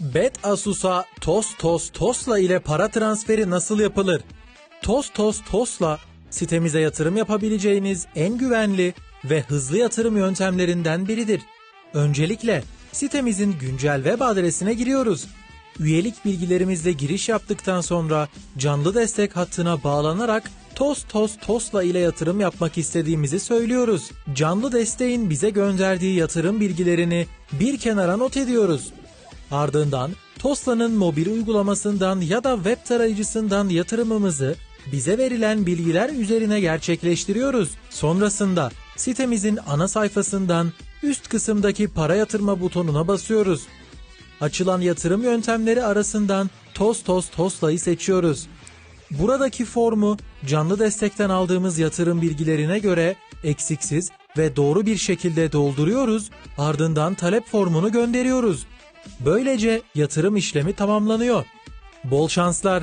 Bet Asus'a Tos Tos Tosla ile para transferi nasıl yapılır? Tos Tos Tosla sitemize yatırım yapabileceğiniz en güvenli ve hızlı yatırım yöntemlerinden biridir. Öncelikle sitemizin güncel web adresine giriyoruz. Üyelik bilgilerimizle giriş yaptıktan sonra canlı destek hattına bağlanarak Tos Tos Tosla ile yatırım yapmak istediğimizi söylüyoruz. Canlı desteğin bize gönderdiği yatırım bilgilerini bir kenara not ediyoruz. Ardından Tosla'nın mobil uygulamasından ya da web tarayıcısından yatırımımızı bize verilen bilgiler üzerine gerçekleştiriyoruz. Sonrasında sitemizin ana sayfasından üst kısımdaki para yatırma butonuna basıyoruz. Açılan yatırım yöntemleri arasından Toz Toz Tosla'yı seçiyoruz. Buradaki formu canlı destekten aldığımız yatırım bilgilerine göre eksiksiz ve doğru bir şekilde dolduruyoruz, ardından talep formunu gönderiyoruz. Böylece yatırım işlemi tamamlanıyor. Bol şanslar.